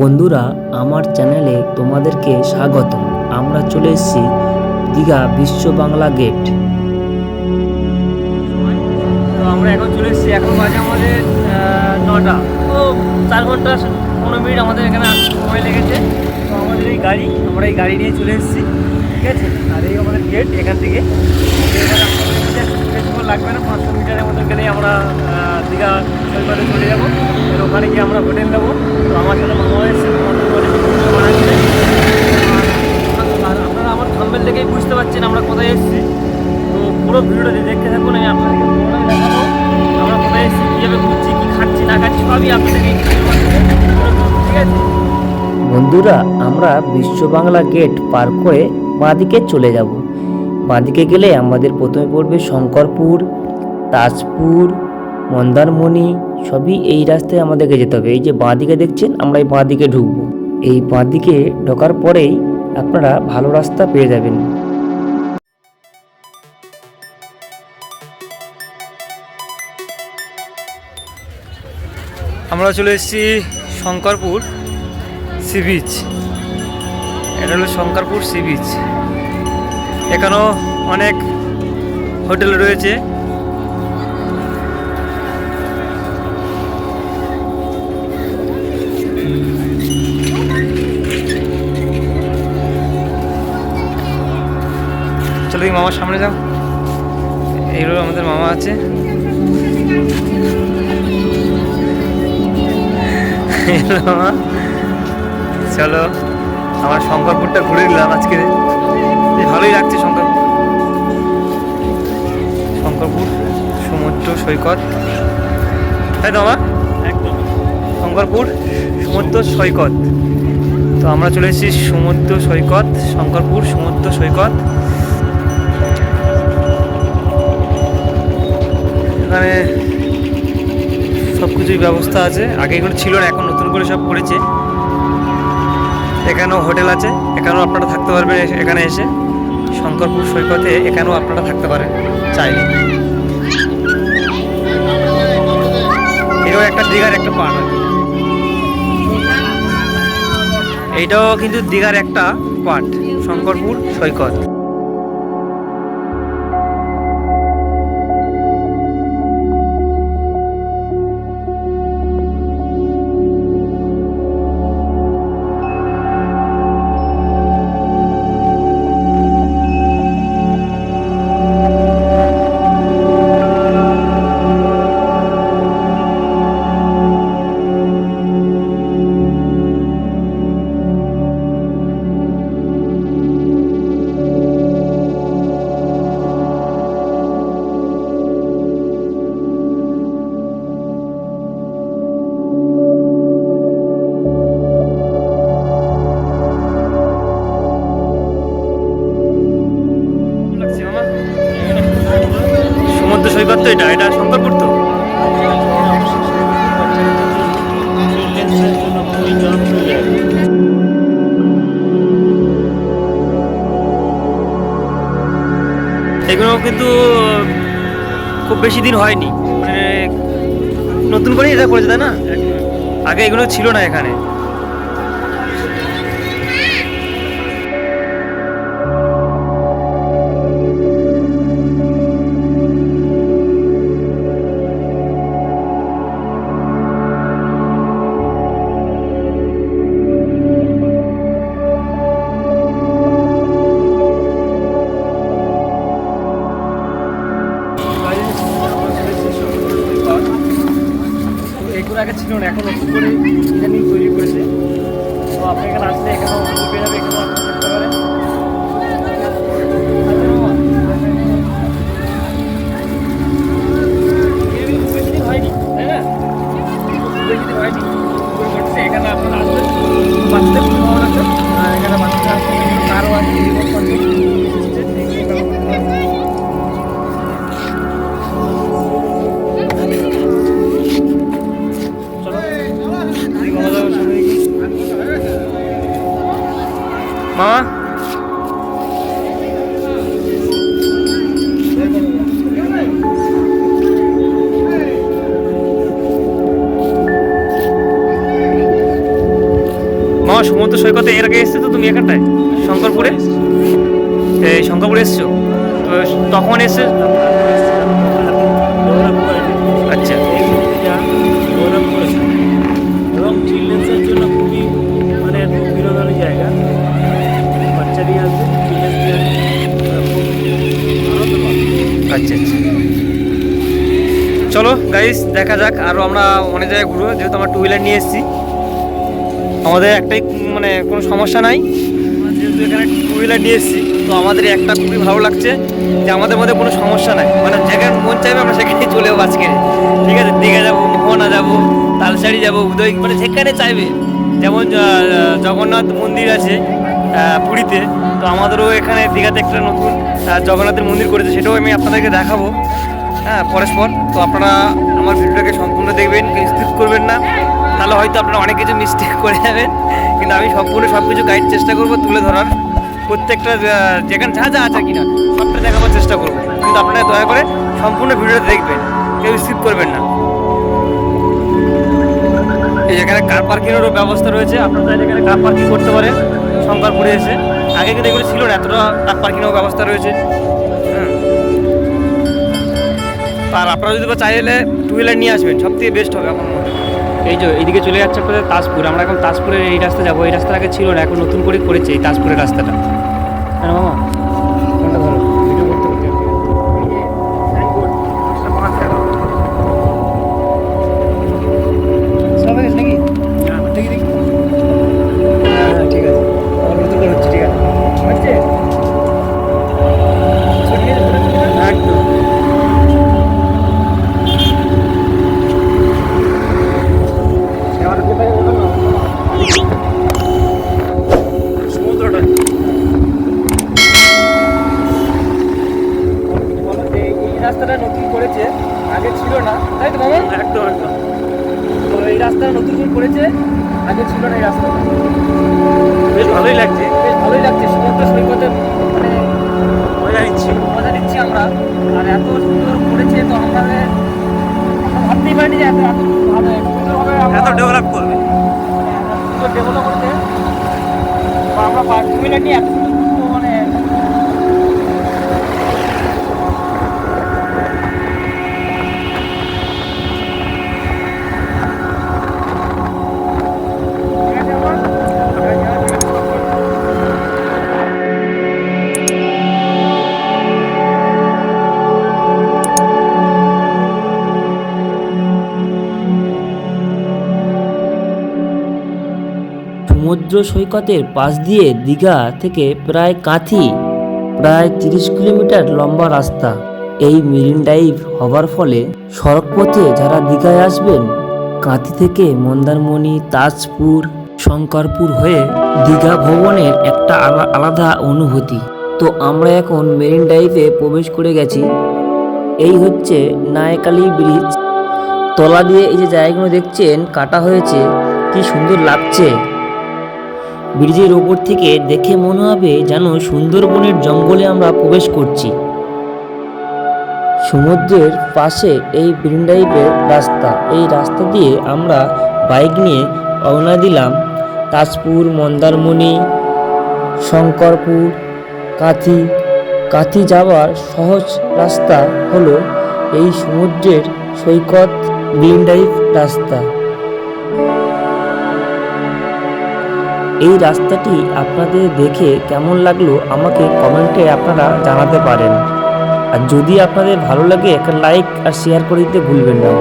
বন্ধুরা, আমার চ্যানেলে তোমাদেরকে স্বাগত আমরা চলে এসেছি দীঘা বিশ্ব বাংলা গেট। তো আমরা এখন চলে এসেছি, এখন বাজে আমাদের নটা। তো চার ঘণ্টা পনেরো মিনিট আমাদের এখানে সময় লেগেছে। তো আমাদের এই গাড়ি, আমরা এই গাড়ি নিয়ে চলে এসেছি, ঠিক আছে? আর এই আমাদের গেট এখান থেকে। লাগবে না, পাঁচশো মিটারের মতো গেলেই আমরা দীঘা সৈকতে চলে যাব। ওখানে গিয়ে আমরা হোটেল নেব। তো আমার সাথে মামা গেছে। আর- আপনারা আমার থাম্বেল দেখেই বুঝতে পারছেন আমরা কোথায় এসেছি। তো পুরো ভিডিওটা দেখতে থাকুন, আমি আপনাদেরকে আমরা কোথায় এসেছি, কীভাবে ঘুরছি, কী খাচ্ছি, না খাচ্ছি, সবই আপনাদেরকে ঠিক আছে? বন্ধুরা, আমরা বিশ্ব বাংলা গেট পার করে বাঁদিকে চলে যাব। বাঁদিকে গেলে আমাদের প্রথমে পড়বে শঙ্করপুর, তাজপুর, মন্দারমণি, সবই এই রাস্তায় আমাদেরকে যেতে হবে। এই যে বাঁদিকে দেখছেন, আমরা এই বাঁদিকে ঢুকবো। এই বাঁদিকে ঢোকার পরেই আপনারা ভালো রাস্তা পেয়ে যাবেন। আমরা চলে এসেছি শঙ্করপুর সি বিচ। এটা হলো শঙ্করপুর সি বিচ। এখানেও অনেক হোটেল রয়েছে। চলো এই মামার সামনে যাও। এই হলো আমাদের মামা আছে। চলো, আমার শঙ্করপুরটা ঘুরে নিলাম আজকে। ভালোই লাগছে শঙ্করপুর। শঙ্করপুর সমুদ্র সৈকত। তাই তো আমার শঙ্করপুর সমুদ্র সৈকত। তো আমরা চলে এসেছি সমুদ্র সৈকত, শঙ্করপুর সমুদ্র সৈকত। এখানে সব কিছুই ব্যবস্থা আছে। আগে এগুলো ছিল না, এখন নতুন করে সব করেছে। এখানেও হোটেল আছে, এখানেও আপনারা থাকতে পারবেন এখানে এসে। শঙ্করপুর সৈকতে এখানেও আপনারা থাকতে পারেন, চাইলে। এটাও একটা দীঘার একটা পার্ট এইটাও কিন্তু দীঘার একটা পার্ট, শঙ্করপুর সৈকত। কিন্তু খুব বেশি দিন হয়নি। মানে নতুন করেই এটা করেছে, তাই না? আগে এগুলো ছিল না এখানে। আগে ছিল না, এখন নতুন করে ইদানিং তৈরি করেছে। তো আপনি এখানে আসলে এখানেও পেয়ে যাবে এখানেও মামা মামা সমুদ্র সৈকতে এর আগে এসছো তো তুমি এখানটায়? শঙ্করপুরে? এই, শঙ্করপুরে এসছো? তখন এসে আচ্ছা চলো গাইস দেখা যাক আরও আমরা অনেক জায়গায় ঘুরবো, যেহেতু আমরা টু হুইলার নিয়ে এসেছি। আমাদের একটাই মানে কোনো সমস্যা নাই। যেহেতু এখানে টু হুইলার নিয়ে এসেছি, তো আমাদের একটা খুবই ভালো লাগছে যে আমাদের মধ্যে কোনো সমস্যা নাই। মানে যেখানে মন চাইবে, আমরা সেখানে চলে যাব আজকে। ঠিক আছে, দীঘা যাব, মোহনা যাব তালসারি যাব, উদয় মানে যেখানে চাইবে। যেমন জগন্নাথ মন্দির আছে পুরীতে, তো আমাদেরও এখানে দীঘাতে একটা নতুন জগন্নাথের মন্দির করেছে, সেটাও আমি আপনাদেরকে দেখাবো। হ্যাঁ পরস্পর তো আপনারা আমার ভিডিওটাকে সম্পূর্ণ দেখবেন স্কিপ করবেন না। তাহলে হয়তো আপনারা অনেক কিছু মিস্টেক করে যাবেন। কিন্তু আমি সম্পূর্ণ সব কিছু গাইড চেষ্টা করব তুলে ধরার। প্রত্যেকটা যেখানে যা যা আছে কিনা, সবটা দেখাবার চেষ্টা করব। কিন্তু আপনারা দয়া করে সম্পূর্ণ ভিডিওটা দেখবেন, কেউ স্কিপ করবেন না। এই এখানে কার পার্কিংয়েরও ব্যবস্থা রয়েছে, আপনারা এখানে কার পার্কিং করতে পারেন, শঙ্করপুরে এসে। আগে কিন্তু এগুলো ছিল না, এতটা কার পার্কিংয়ের ব্যবস্থা রয়েছে। আর আপনারা যদি চাইলে টু হুইলার নিয়ে আসবেন সব থেকে বেস্ট হবে এখন এই যে এইদিকে চলে যাচ্ছে আপনাদের তাজপুর, আমরা এখন তাজপুরের এই রাস্তা যাব। এই রাস্তা আগে ছিল না, এখন নতুন করে করেছে এই তাজপুরের রাস্তাটা। হ্যাঁ মামা? করেছে আগে ছিল না এই রাস্তা। বেশ ভালোই লাগছে। বেশ ভালোই লাগছে সমুদ্র সৈকতে মানে মজা নিচ্ছি। মজা নিচ্ছি আমরা। আর এত সুন্দর করেছে তো আমাদের আমরা ভাবতেই পারিনি যে এত এত ভালো সুন্দরভাবে আমরা এত ডেভেলপ করবে। সুন্দর ডেভেলপ করেছে। আমরা পার্কিং মিলে নিয়ে এত সমুদ্র সৈকতের পাশ দিয়ে দীঘা থেকে প্রায় কাঁথি, প্রায় তিরিশ কিলোমিটার লম্বা রাস্তা। এই মেরিন ড্রাইভ হবার ফলে সড়কপথে যারা দীঘায় আসবেন, কাঁথি থেকে মন্দারমণি, তাজপুর, শঙ্করপুর হয়ে দীঘা ভবনের একটা আলা- আলাদা অনুভূতি। তো আমরা এখন মেরিন ড্রাইভে প্রবেশ করে গেছি। এই হচ্ছে নায়কালি ব্রিজ। তলা দিয়ে এই যে জায়গাগুলো দেখছেন, কাটা হয়েছে, কি সুন্দর লাগছে। ব্রিজের ওপর থেকে দেখে মনে হবে যেন সুন্দরবনের জঙ্গলে আমরা প্রবেশ করছি। সমুদ্রের পাশে এই ব্রিন্ডাইপের রাস্তা। এই রাস্তা দিয়ে আমরা বাইক নিয়ে রওনা দিলাম। তাজপুর, মন্দারমণি, শঙ্করপুর, কাথি। কাথি যাওয়ার সহজ রাস্তা হলো এই সমুদ্রের সৈকত ব্রিন্ডাইভ রাস্তা। এই রাস্তাটি আপনাদের দেখে কেমন লাগল আমাকে কমেন্টে আপনারা জানাতে পারেন। আর যদি আপনাদের ভালো লাগে, একটা লাইক আর শেয়ার করে দিতে ভুলবেন না।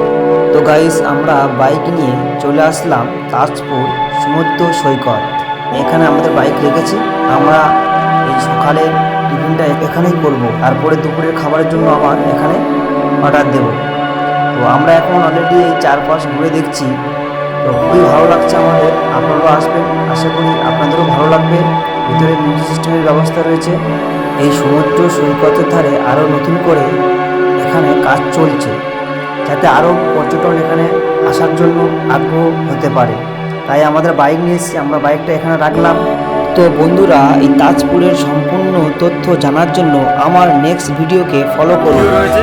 তো গাইস আমরা বাইক নিয়ে চলে আসলাম তাজপুর সমুদ্র সৈকত। এখানে আমাদের বাইক রেখেছি। আমরা এই সকালে টিফিনটা এখানেই করব। তারপরে দুপুরের খাবারের জন্য আমার এখানে অর্ডার দেব। তো আমরা এখন অলরেডি এই চারপাশ ঘুরে দেখছি। তো খুবই ভালো লাগছে আমাদের। আপনারাও আসবেন। আশা করি আপনাদেরও ভালো লাগবে। ভিতরে মিউজিক সিস্টেমের ব্যবস্থা রয়েছে। এই সমুদ্র সৈকতের ধারে আরও নতুন করে এখানে কাজ চলছে। যাতে আরও পর্যটন এখানে আসার জন্য আগ্রহ হতে পারে। তাই আমাদের বাইক নিয়ে এসেছি। আমরা বাইকটা এখানে রাখলাম। তো বন্ধুরা, এই তাজপুরের সম্পূর্ণ তথ্য জানার জন্য আমার নেক্সট ভিডিওকে ফলো করুন। রয়েছে।